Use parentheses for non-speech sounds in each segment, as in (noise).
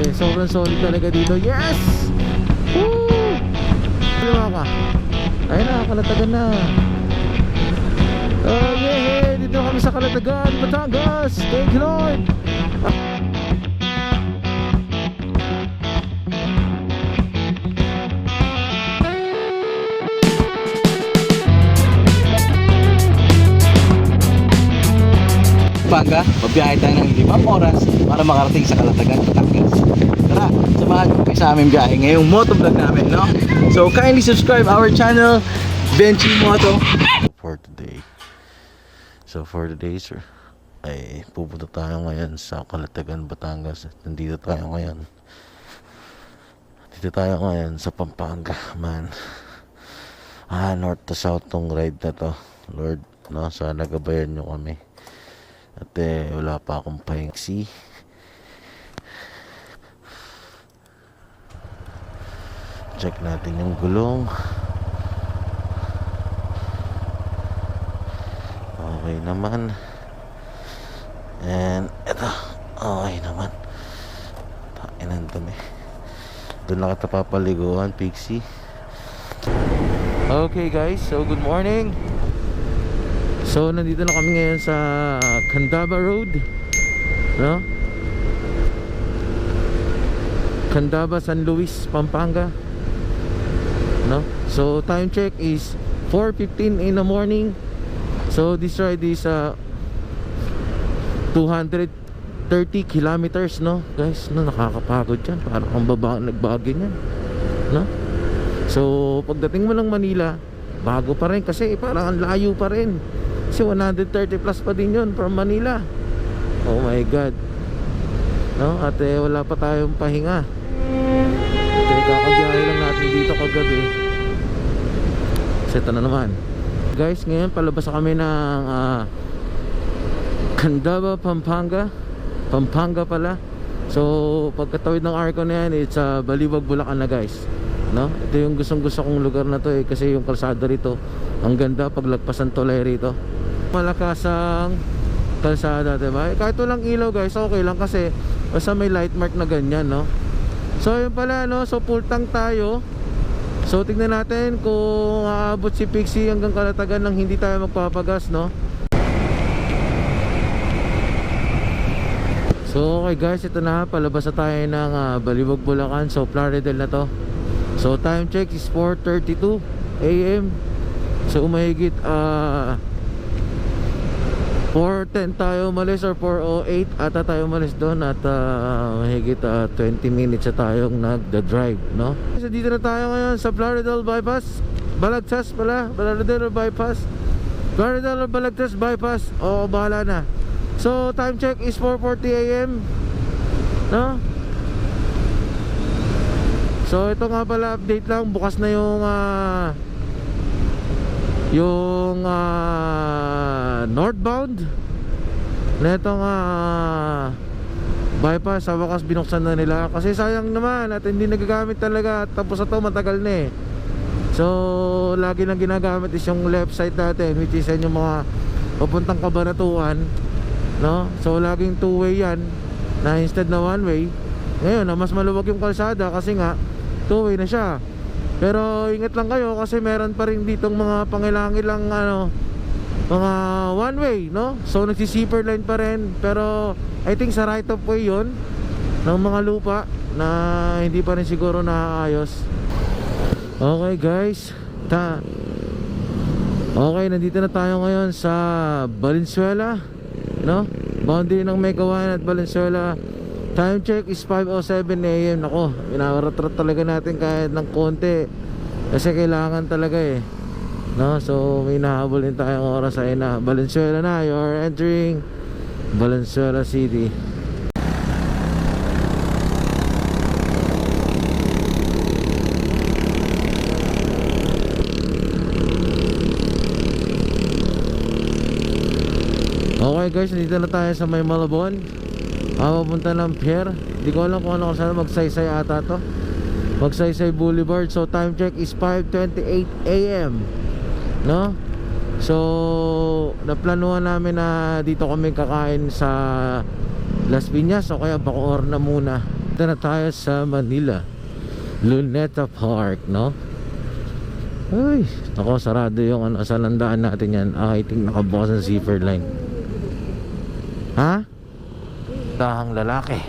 Grabe, sobrang solid talaga dito. Yes! Woo! Lima ka. Ayun na, kalatagan na. Oh, yeah! Dito kami sa Kalatagan, Batangas! Thank you, Lord! Paga, mabiyahe tayo ng limang oras para makarating sa Kalatagan, Batangas. Tara, samahan niyo kayo sa aming biyahe ngayong motovlog namin, no? So, kindly subscribe our channel, Benchy Moto. For today. So, for today, sir, ay pupunta tayo ngayon sa Kalatagan, Batangas. Nandito tayo ngayon. Dito tayo ngayon sa Pampanga, man. Ah, north to south tong ride na to. Lord, no, sana gabayan nyo kami. At eh, wala pa akong pahingsi. Check natin yung gulong. Okay naman. And eto, okay naman. Takinan dumi. Doon lang Pixie. Okay guys, so good morning. So nandito na kami ngayon sa Candaba Road. No? Candaba, San Luis, Pampanga. No? So time check is 4:15 in the morning. So this ride is uh, 230 kilometers, no? Guys, no nakakapagod 'yan. Parang ang baba nagbagin 'yan. No? So pagdating mo ng Manila, bago pa rin kasi parang ang layo pa rin. Kasi 130 plus pa din 'yon from Manila. Oh my god. No? At eh, wala pa tayong pahinga. At eh, lang natin dito kagabi. Seta na naman. Guys, ngayon palabas kami ng ah, Candaba, Pampanga. Pampanga pala. So, pagkatawid ng arco na yan, it's uh, Balibag, Bulacan na guys. No? Ito yung gustong gusto kong lugar na to eh, kasi yung kalsada rito, ang ganda paglagpas ng tulay rito. Malakas ang kalsada, diba? Eh, kahit walang ilaw guys, okay lang kasi basta may light mark na ganyan, no? So, yun pala, no? So, full tank tayo. So tignan natin kung aabot si Pixie hanggang kalatagan nang hindi tayo magpapagas no So okay guys ito na palabas na tayo ng uh, Balibog Bulacan So Plaridel na to So time check is 4.32 AM So umahigit uh, 4.10 tayo umalis or 4.08 ata tayo umalis doon at uh, mahigit uh, 20 minutes na tayong nagda-drive no? So dito na tayo ngayon sa Plaridel Bypass. Balagtas pala. Plaridel Bypass. Plaridel Balagtas Bypass. Oo bahala na. So time check is 4.40 AM No? So ito nga pala update lang. Bukas na yung uh, yung ah, northbound? Na itong ah, bypass sa wakas binuksan na nila. Kasi sayang naman at hindi nagagamit talaga. Tapos na to matagal na eh. So lagi nang ginagamit is yung left side natin which is yung mga papuntang kabanatuan no? So laging two way yan na instead na one way ngayon na mas maluwag yung kalsada kasi nga two way na siya pero ingat lang kayo kasi meron pa rin ditong mga pangilangilang ano mga one way, no? So nagsi-zipper line pa rin pero I think sa right of way 'yon ng mga lupa na hindi pa rin siguro naaayos. Okay, guys. Ta Okay, nandito na tayo ngayon sa Valenzuela, no? Boundary ng Megawan at Valenzuela. Time check is 5.07 a.m. Nako, inaratrat talaga natin kahit ng konti. Kasi kailangan talaga eh. No? So may nahabol din tayong oras. Ay na Valenzuela na, you're entering Valenzuela City. Okay guys, nandito na tayo sa may Malabon Ah, papunta ng Pier Hindi ko alam kung ano saan magsaysay ata to Magsaysay Boulevard So time check is 5.28 a.m. No? So Naplanuhan namin na dito kami kakain sa Las Piñas O kaya Bacoor na muna nandito na tayo sa Manila. Luneta Park, no? Ay, ako sarado yung ano, sa landaan natin yan. Ah, I think nakabukas ang zipper line. Ha? Tahang lalaki.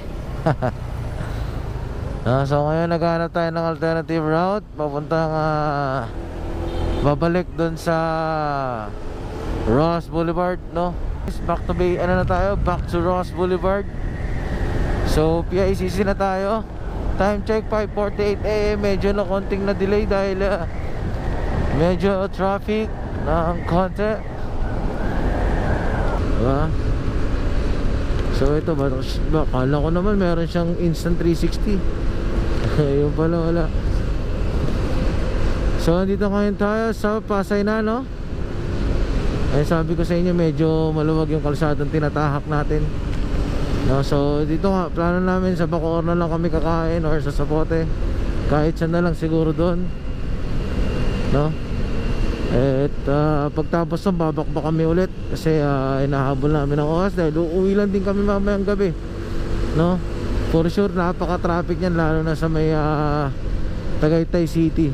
(laughs) ah, so ngayon naghanap tayo ng alternative route. Papuntang ah, babalik dun sa Ross Boulevard, no? Back to Bay, ano na tayo? Back to Ross Boulevard. So, PICC na tayo. Time check 5:48 AM. Medyo na konting na delay dahil ah, medyo traffic ng konti. Diba? So ito ba, ba kala ko naman meron siyang instant 360. (laughs) Yung pala wala. So dito ngayon tayo sa Pasay na no. Eh sabi ko sa inyo medyo maluwag yung kalsadang tinatahak natin. No, so dito nga plano namin sa Bacoor na lang kami kakain or sa Sapote. Kahit saan na lang siguro doon. No? At ah, pagtapos ng babakbak kami ulit kasi ah, inahabol namin ng oras dahil uuwi lang din kami mamayang gabi. No? For sure napaka-traffic niyan lalo na sa may ah, Tagaytay City.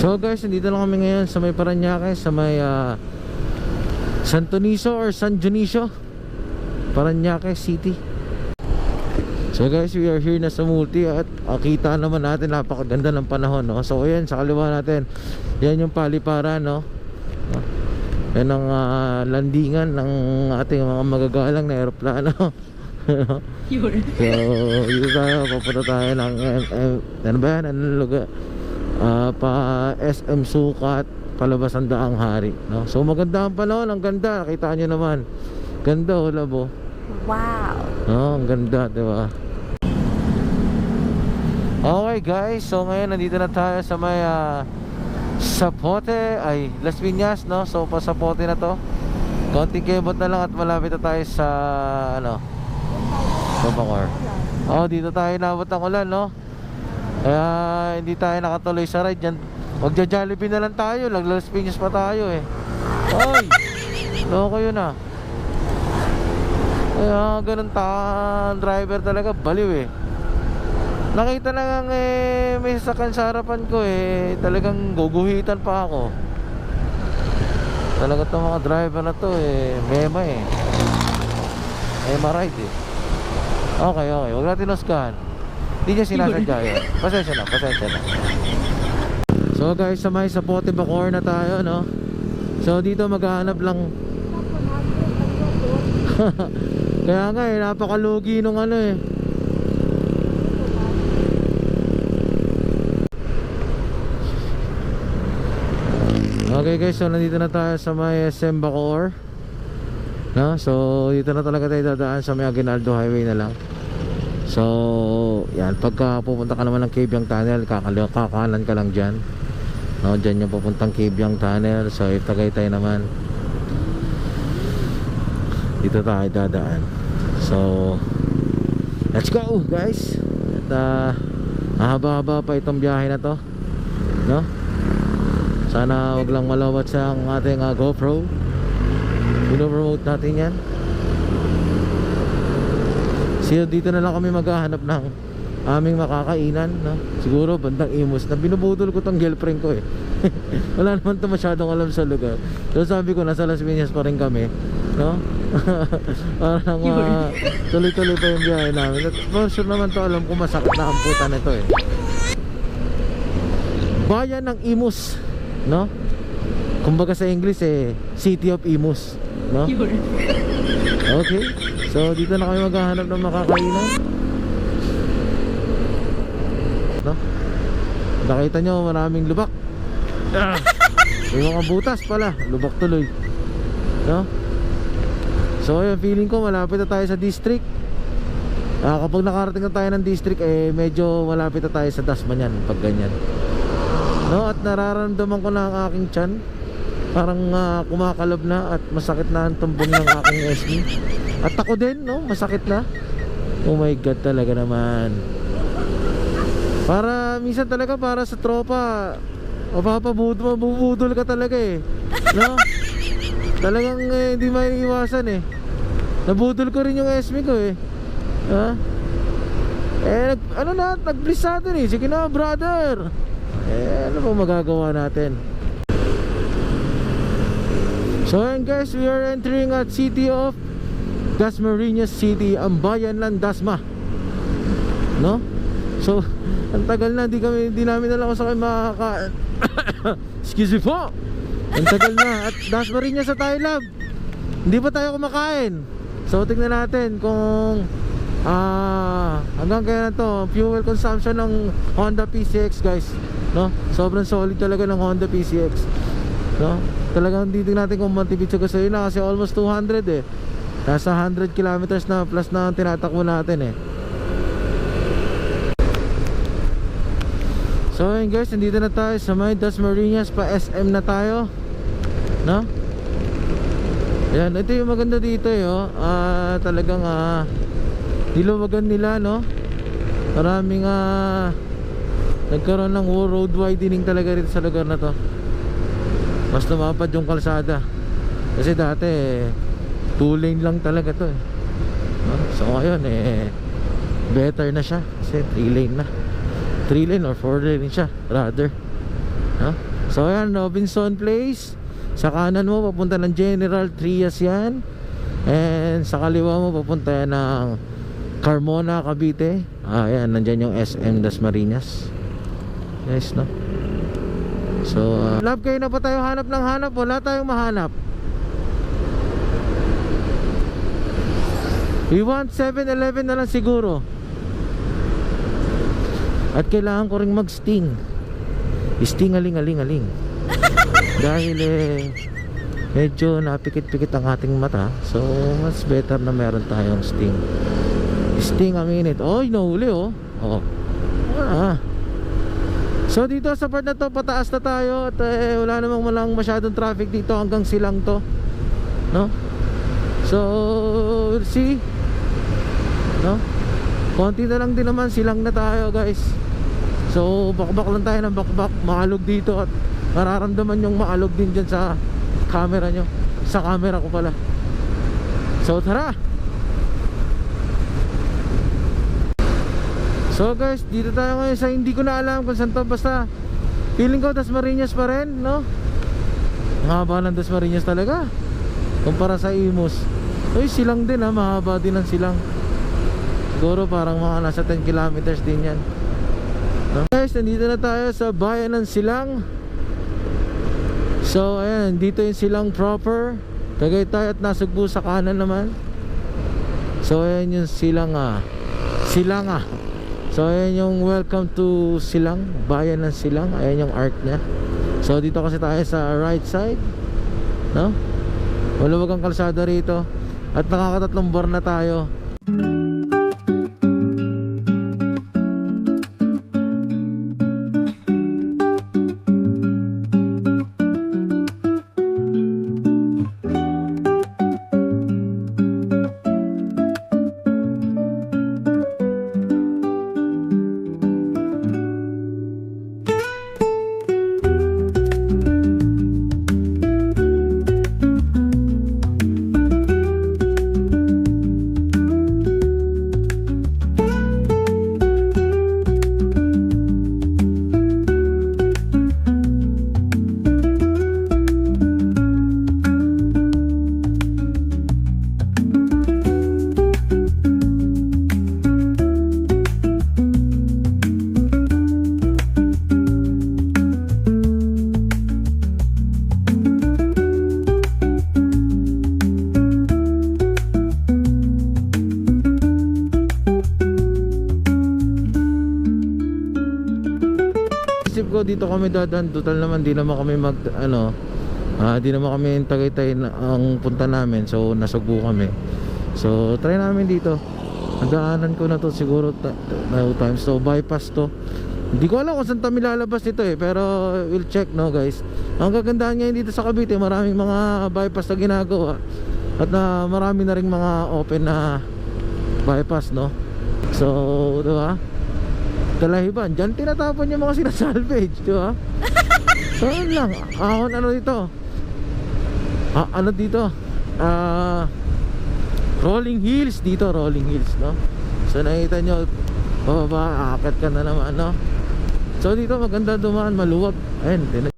So guys, nandito lang kami ngayon sa may Paranaque, sa may ah, San Toniso or San Dionisio, Paranaque City. So guys, we are here na sa multi at ah, kita naman natin napakaganda ng panahon, no? So ayan, sa kaliwa natin, yan yung paliparan, no? Yan ang ah, landingan ng ating mga magagalang na aeroplano. (laughs) Yun. so, dito tayo, papunta tayo ng ano ba yan? Anong lugar? Ah, pa SM Sukat, palabas ang daang hari, no? So maganda ang panahon, ang ganda, nakita nyo naman. Ganda, oh, labo. Wow. Oh, ang ganda, di ba? Okay guys, so ngayon nandito na tayo sa may ah, Sapote, ay Las Piñas, no? So pa Sapote na to. Konting kebot na lang at malapit na tayo sa ano? Babangor. Oh, dito tayo nabot ng ulan, no? Kaya hindi tayo nakatuloy sa ride yan. Magja-Jollibee na lang tayo, lag Las Piñas pa tayo eh. Oy! (laughs) Loko yun ah. Kaya ganun ta driver talaga baliw eh. Nakita na nga eh may sasakyan sa harapan ko eh talagang guguhitan pa ako. Talaga tong mga driver na to eh mema eh. Mema ride eh. Okay, okay. Huwag natin husgahan. Hindi niya sinasadya yun. Pasensya na, pasensya na. So guys, sa may Sapote Bacor na tayo, no? So dito maghahanap lang Kaya nga eh, napakalugi nung ano eh. Okay guys, so nandito na tayo sa may SM Bacoor. No? So dito na talaga tayo dadaan sa may Aguinaldo Highway na lang. So, yan, pagka pupunta ka naman ng Cabyang Tunnel, kakanan ka lang dyan. No, dyan yung pupuntang Cabyang Tunnel. So, if Tagaytay naman, dito tayo dadaan so let's go guys. At uh, mahaba-haba pa itong biyahe na to no? Sana wag lang malawat sa ating uh, GoPro. Pinopromote natin yan. So dito na lang kami maghahanap ng aming makakainan no? siguro bandang imus na binubudol ko tong girlfriend ko eh. (laughs) Wala naman to masyadong alam sa lugar. So sabi ko nasa Las Piñas pa rin kami no (laughs) parang uh, tuloy-tuloy pa yung biyahe namin at for sure naman to alam ko masakit na ang puta nito eh bayan ng Imus no kumbaga sa English eh City of Imus no. Okay. So dito na kami maghahanap ng makakainan. No? Nakita nyo maraming lubak. Ah! May mga butas pala. Lubak tuloy. No? So yung feeling ko malapit na tayo sa district. Ah, kapag nakarating na tayo ng district eh medyo malapit na tayo sa Dasmanian pag ganyan. No, at nararamdaman ko na ang aking tiyan. Parang ah, kumakalab na at masakit na ang tumbong ng aking SB. At ako din, no? Masakit na. Oh my God talaga naman. Para, minsan talaga para sa tropa, mapapabudol, mabubudol ka talaga eh. No? (laughs) Talagang eh, hindi may iwasan eh. Nabudol ko rin yung SME ko eh. Ha? Eh, nag, ano na, nag-bliss sa eh. Sige na, brother. Eh, ano pa magagawa natin? So, ayan guys, we are entering at city of Dasmariñas City, ang bayan ng Dasma. No? So, (laughs) ang tagal na, di kami, di namin alam kung saan makaka... (coughs) Excuse me po! Ang tagal na, at Dasmariñas sa Thailand. Hindi pa tayo kumakain. So, tingnan natin kung ah hanggang kaya na to. Fuel consumption ng Honda PCX guys. No? Sobrang solid talaga ng Honda PCX no? Talagang titignan natin kung matipid sa gasolina kasi almost 200 eh. Nasa 100 kilometers na plus na ang tinatakbo natin eh So ayun guys, nandito na tayo sa may Dasmariñas pa SM na tayo. No? Ayan, ito yung maganda dito eh, oh. Ah, talagang ah niluwagan nila, no? Maraming ah nagkaroon ng road widening talaga rito sa lugar na to. Mas lumapad yung kalsada. Kasi dati eh, two lane lang talaga to eh. No? So ngayon eh better na siya kasi three lane na. 3 lane or 4 lane siya rather. No? so ayan Robinson Place. Sa kanan mo papunta ng General Trias yan. And sa kaliwa mo papunta yan ng Carmona Cavite. Ah ayan nandyan yung SM Dasmariñas. Guys no? So uh, love kayo na pa tayo. Hanap ng hanap. Wala tayong mahanap. We want 7-Eleven na lang siguro at kailangan ko ring mag-sting. Sting aling aling aling. (laughs) Dahil eh medyo napikit-pikit ang ating mata. So mas better na meron tayong sting. Sting ang init. Oy, nahuli oh. Oh. Ah. So dito sa part na to pataas na tayo at eh, wala namang malang masyadong traffic dito hanggang silang to. No? So see No? Konti na lang din naman silang na tayo guys. So bakbak lang tayo ng bakbak. Maalog dito at mararamdaman yung maalog din dyan sa camera nyo. Sa camera ko pala. So tara! So guys dito tayo ngayon sa hindi ko na alam kung saan to. Basta feeling ko Dasmariñas pa rin no? Ang haba ng Dasmariñas talaga. Kumpara sa Imus. Uy silang din ha mahaba din ang silang Siguro parang mga nasa 10 kilometers din yan. No? Guys, nandito na tayo sa bayan ng Silang. So ayan, dito yung Silang proper. Tagaytay at Nasugbu sa kanan naman. So ayan yung Silang ah Silang ah. So ayan yung welcome to Silang Bayan ng Silang. Ayan yung art niya. So dito kasi tayo sa right side No? Maluwag ang kalsada rito. At nakakatatlong bar na tayo dito kami dadan total naman di naman kami mag ano ah di naman kami Tagaytay na, ang punta namin so nasugbo kami. So try namin dito. Daanan ko na to siguro times so bypass to. Hindi ko alam kung saan kami lalabas nito eh pero we'll check no guys. Ang kagandahan ngayon dito sa Cavite maraming mga bypass na ginagawa at na marami na ring mga open na bypass no? So di ba Dalahiban, dyan tinatapon yung mga sinasalvage, (laughs) di ba? Saan lang? Ahon ano dito? Ah, ano dito? Ah, rolling hills dito rolling hills no so nakita nyo bababa aakyat ka na naman no so dito maganda dumaan maluwag ayun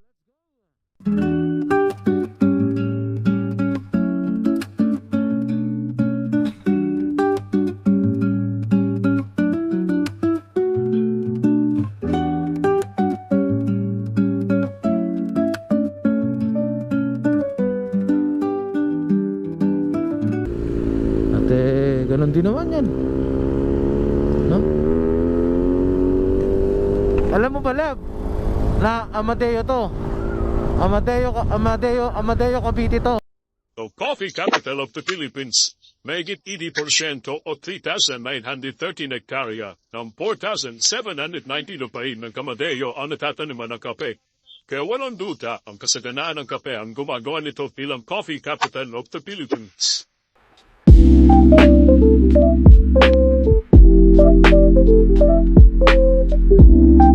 Amadeo to. Amadeo, Amadeo, Amadeo Cavite to. The coffee capital of the Philippines. Mahigit 80% o 3,930 na hektarya ng 4,790 lupain ng Kamadeo ang natataniman ng kape. Kaya walang duda ang kasaganaan ng kape ang gumagawa nito bilang coffee capital of the Philippines.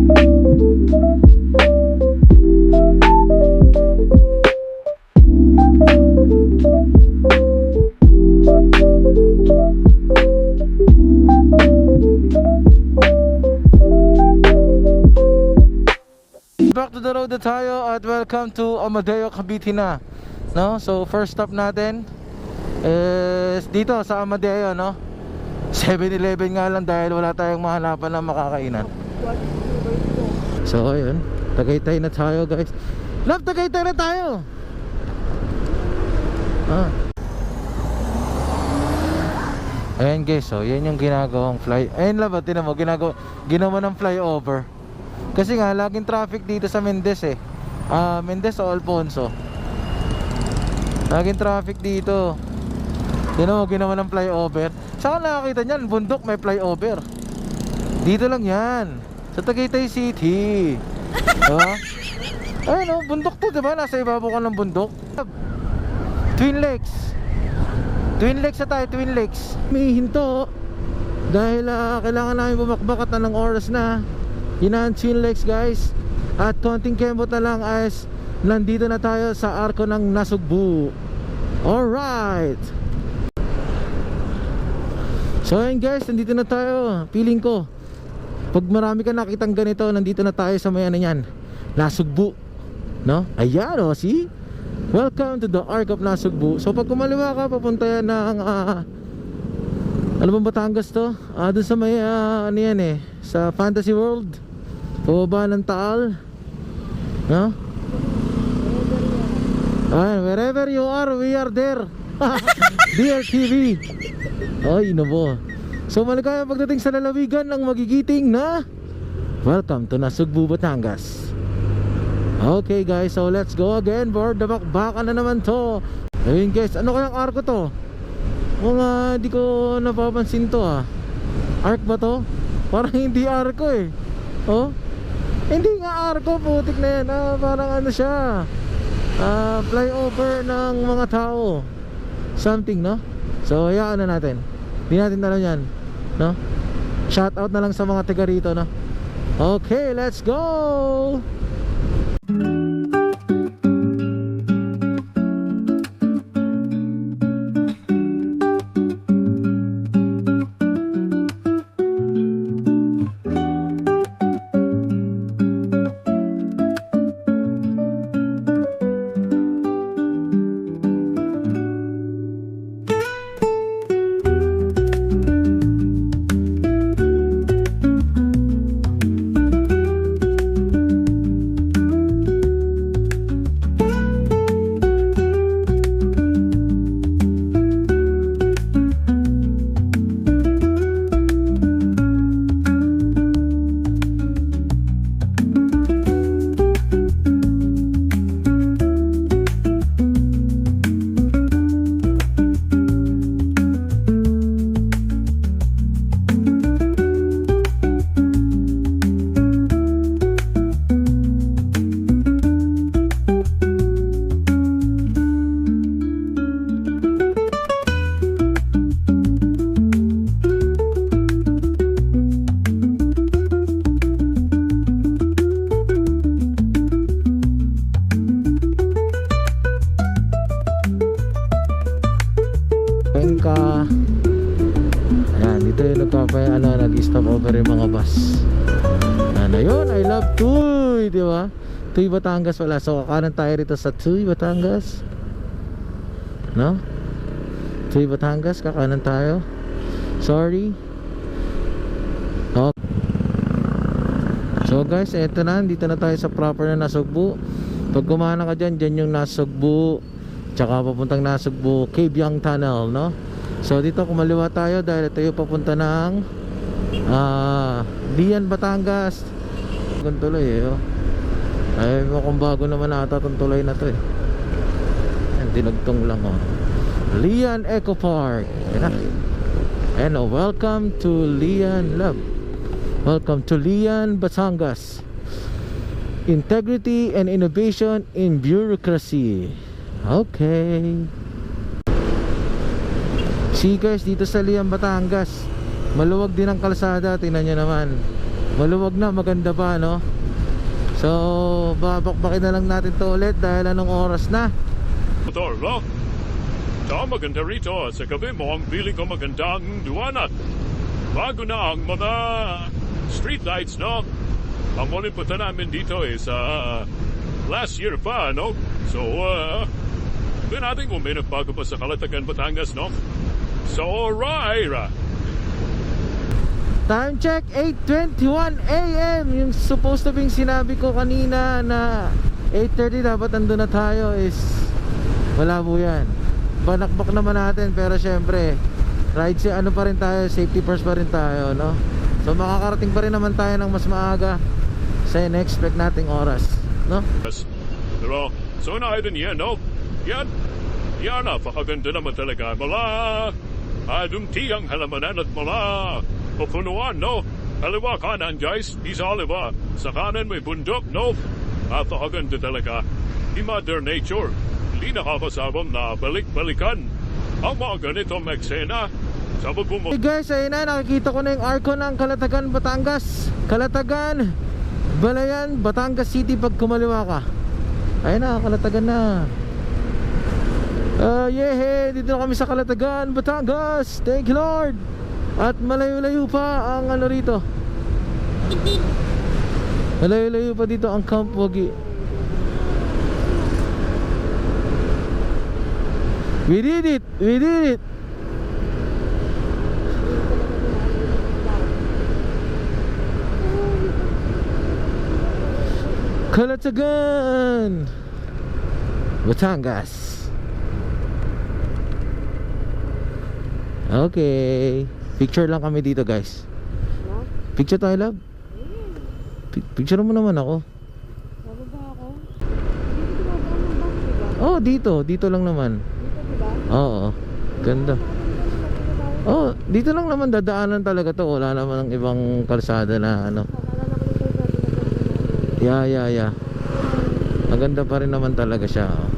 Back to the road na tayo at welcome to Amadeo Cavite na. No? So first stop natin is dito sa Amadeo, no? 7-Eleven nga lang dahil wala tayong mahanapan ng makakainan. So ayun, Tagaytay na tayo guys. Love, Tagaytay na tayo. Ah. Ayan guys, so yan yung ginagawang fly. Ayun love, tinan mo, ginagawa, ginawa ng flyover. Kasi nga, laging traffic dito sa Mendez eh. Ah, Mendez o Alfonso. Laging traffic dito. Mo, ginawa ng flyover. Saan ka nakakita niyan? Bundok may flyover. Dito lang yan. Sa Tagaytay City. (laughs) Diba? Ayun oh, bundok to, diba? Nasa ibabaw ka ng bundok. Twin Lakes. Twin Lakes na tayo, Twin Lakes. May hinto. Dahil ah, kailangan namin bumakbak at anong oras na. Yun ang Lakes guys. At konting kembot na lang as nandito na tayo sa arko ng Nasugbu. Alright. So ayun guys, nandito na tayo. Feeling ko, pag marami ka nakitang ganito, nandito na tayo sa may ano yan. Nasugbu. No? Ayan o, see? Welcome to the Ark of Nasugbu. So pag kumaliwa ka, papunta yan ng ah, ano bang Batangas to? Ah, doon sa may ah, ano yan eh, sa Fantasy World. Pababa ng Taal. No? Ay, wherever you are, we are there. (laughs) DRTV. Ay, ino mo. So maligaya pagdating sa lalawigan ng magigiting na Welcome to Nasugbu, Batangas. Okay guys, so let's go again for the bakbakan na naman to. Ayun guys, ano kayang arko to? Mga di ko napapansin to ah. Ark ba to? Parang hindi arko eh. Oh? Hindi nga arko, putik na yan. Ah, parang ano siya. Ah, flyover ng mga tao. Something, no? So, hayaan na natin. Hindi natin alam yan. No? Shout out na lang sa mga taga rito, no? Okay, let's go! Yan, Tuy Batangas wala. So, kakanan tayo rito sa Tuy Batangas. No? Tuy Batangas, kakanan tayo. Sorry. Okay. So guys, eto na, dito na tayo sa proper na Nasugbu. Pag kumana ka dyan, dyan yung Nasugbu. Tsaka papuntang Nasugbu, Cabyang Tunnel, no? So dito kumaliwa tayo dahil yung papunta ng ah Lian, Batangas. Ang tuloy eh, oh. Ay, mukhang bago naman ata itong tuloy na to eh. Yan, dinugtong lang oh. Lian Eco Park. Yan na. And uh, welcome to Lian Love. Welcome to Lian Batangas. Integrity and innovation in bureaucracy. Okay. See guys, dito sa Lian Batangas, maluwag din ang kalsada, tingnan nyo naman. Maluwag na, maganda pa, no? So, babakbakin na lang natin to ulit dahil anong oras na? Motor? Ito maganda rito sa gabi mo ang pili ko magandang duwanat. Bago na ang mga street lights, no? Ang ulit punta namin dito is uh, last year pa, no? So, uh, doon natin kung may nagbago pa sa Kalatagan, Batangas, no? So, alright. Time check 8.21 a.m. Yung supposed to being sinabi ko kanina na 8.30 dapat andun na tayo is wala po yan. Banakbak naman natin pero syempre ride si ano pa rin tayo, safety first pa rin tayo, no? So makakarating pa rin naman tayo ng mas maaga sa in-expect nating oras, no? Pero, so na din yan, no? Yan. Yan, napakaganda naman talaga. Mula, adumti ang halamanan at mula, pupunuan, no? Kaliwa kanan, guys. Isa aliwa. Sa kanan may bundok, no? Napakaganda talaga. Di Mother Nature. Hindi nakakasabang na balik-balikan. Ang mga ganitong eksena sa pagbumo... Hey guys, ayun na, nakikita ko na yung arko ng Kalatagan, Batangas Kalatagan, Balayan, Batangas City pag kumaliwa ka Ayun na, Kalatagan na Ah, yehe, dito na kami sa Kalatagan, Batangas Thank you Lord At malayo-layo pa ang ano rito. Malayo-layo pa dito ang Camp Wagi. We did it! We did it! Kalatagan! Batangas. Okay Picture lang kami dito guys Picture tayo love Pi- Picture mo naman ako? Oh dito Dito lang naman diba? Oo Ganda Oh dito lang naman dadaanan talaga to Wala naman ang ibang kalsada na ano. Yeah, yeah, yeah. Maganda pa rin naman talaga siya. oh.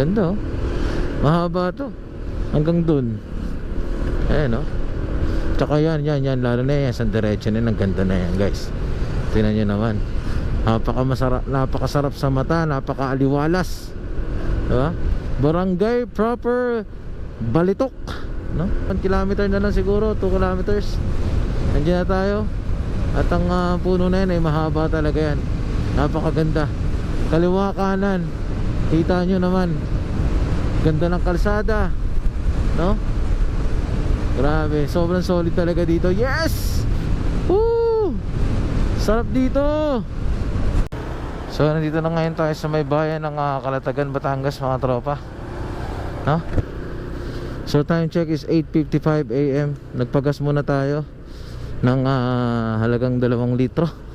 Ganda oh. Mahaba to. Hanggang dun. Ayan oh. Tsaka yan, yan, yan. Lalo na yan. Sa diretso na yan. Ang ganda na yan guys. Tingnan nyo naman. Napaka masarap, napakasarap sa mata. Napaka-aliwalas. Diba? Barangay proper Balitok. No? 1 kilometer na lang siguro. 2 kilometers. Nandiyan na tayo. At ang ah, puno na yan ay mahaba talaga yan. Napakaganda. Kaliwa kanan. Kita nyo naman. Ganda ng kalsada. No? Grabe. Sobrang solid talaga dito. Yes! Woo! Sarap dito. So nandito na ngayon tayo sa may bayan ng ah, Kalatagan, Batangas mga tropa. No? So time check is 8.55 a.m. Nagpagas muna tayo ng ah, halagang dalawang litro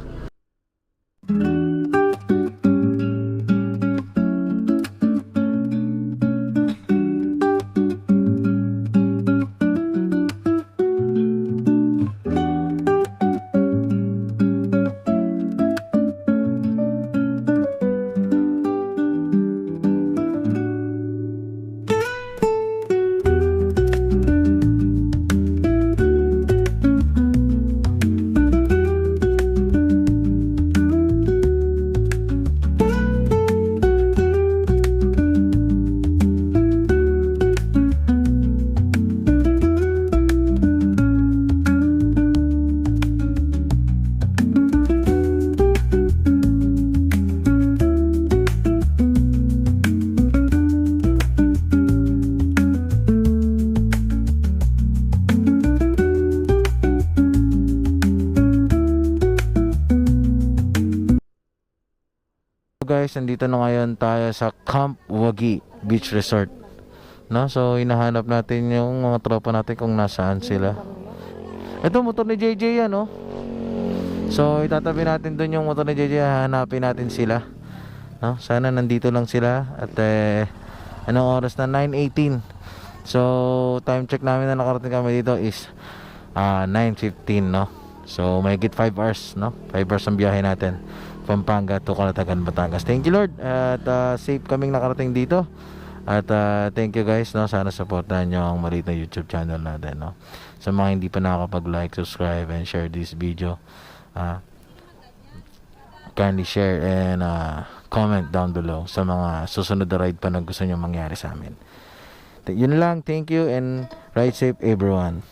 guys, nandito na ngayon tayo sa Camp Wagi Beach Resort. No? So, hinahanap natin yung mga tropa natin kung nasaan sila. Ito, motor ni JJ yan, no? So, itatabi natin doon yung motor ni JJ. Hanapin natin sila. No? Sana nandito lang sila. At, eh, anong oras na? 9.18. So, time check namin na nakarating kami dito is ah 9.15, no? So, may get 5 hours, no? 5 hours ang biyahe natin. Pampanga to Calatagan, Batangas. Thank you, Lord. At ah, safe kaming nakarating dito. At ah, thank you guys, no? Sana supportahan nyo ang maliit na YouTube channel natin, no? Sa mga hindi pa nakakapag-like, subscribe, and share this video. Ah, kindly share and ah, comment down below sa mga susunod na ride pa na gusto nyo mangyari sa amin. Yun lang. Thank you and ride safe everyone.